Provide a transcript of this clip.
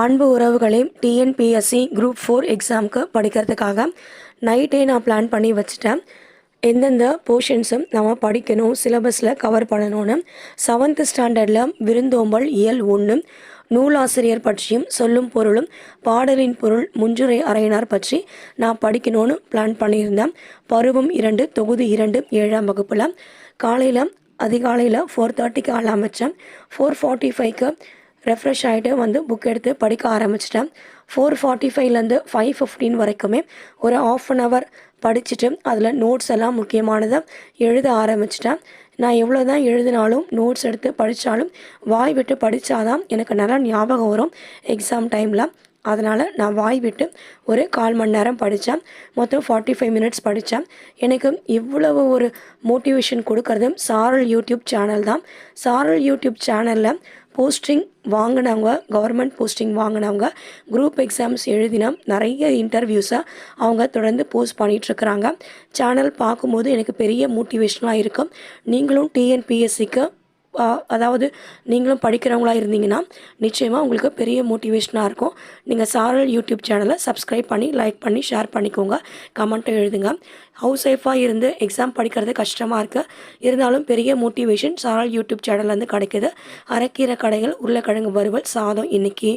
அன்பு உறவுகளே TNPSC group four எக்ஸாமுக்கு படிக்கிறதுக்காக நைட்டே நான் பிளான் பண்ணி வச்சுட்டேன். எந்தெந்த போர்ஷன்ஸும் நம்ம படிக்கணும் சிலபஸில் கவர் பண்ணணும்னு செவன்த் ஸ்டாண்டர்டில் விருந்தோம்பல் இயல் ஒன்று நூலாசிரியர் பற்றியும் சொல்லும் பொருளும் பாடலின் பொருள் முஞ்சுரை அறையினார் பற்றி நான் படிக்கணும்னு பிளான் பண்ணியிருந்தேன். பருவம் இரண்டு தொகுதி இரண்டு ஏழாம் வகுப்பில். காலையில் அதிகாலையில் ஃபோர் தேர்ட்டிக்கு ஆரம்பித்தேன் ஃபோர் ஃபார்ட்டி ஃபைவ்க்கு ரெஃப்ரெஷ் ஆகிட்டு வந்து புக் எடுத்து படிக்க ஆரம்பிச்சிட்டேன். ஃபோர் ஃபார்ட்டி ஃபைவ்லேருந்து ஃபைவ் ஃபிஃப்டீன் வரைக்குமே ஒரு ஆஃப் அன் ஹவர் படிச்சுட்டு அதில் நோட்ஸ் எல்லாம் முக்கியமானதை எழுத ஆரம்பிச்சிட்டேன். நான் எவ்வளோ தான் எழுதினாலும் நோட்ஸ் எடுத்து படித்தாலும் வாய் விட்டு படித்தாதான் எனக்கு நல்லா ஞாபகம் வரும். எக்ஸாம் டைமில் அதனால் நான் வாய் விட்டு ஒரு கால் மணி நேரம் படித்தேன் மொத்தம் ஃபார்ட்டி ஃபைவ் மினிட்ஸ் படித்தேன் எனக்கு இவ்வளவு ஒரு மோட்டிவேஷன் கொடுக்கறது சாரல் யூடியூப் சேனல் தான். சாரல் யூடியூப் சேனலில் போஸ்டிங் வாங்கினவங்க கவர்மெண்ட் போஸ்டிங் வாங்கினவங்க குரூப் எக்ஸாம்ஸ் எழுதின நிறைய இன்டர்வியூஸை அவங்க தொடர்ந்து போஸ்ட் பண்ணிகிட்ருக்குறாங்க சேனல் பார்க்கும்போது எனக்கு பெரிய மோட்டிவேஷனாக இருக்கும். நீங்களும் டிஎன்பிஎஸ்சிக்கு அதாவது நீங்களும் படிக்கிறவங்களா இருந்தீங்கன்னா நிச்சயமாக உங்களுக்கு பெரிய மோட்டிவேஷனாக இருக்கும். நீங்கள் சாரல் யூடியூப் சேனலை சப்ஸ்கிரைப் பண்ணி லைக் பண்ணி ஷேர் பண்ணிக்கோங்க. கமெண்ட்டும் எழுதுங்க. ஹவுஸ் ஒய்ஃபாக இருந்து எக்ஸாம் படிக்கிறது கஷ்டமாக இருக்குது இருந்தாலும் பெரிய மோட்டிவேஷன் சாரல் யூடியூப் சேனல்லேருந்து கிடைக்குது. அரைக்கீரை கடைகள் உருளைக்கிழங்கு வறுவல் சாதம் இன்றைக்கி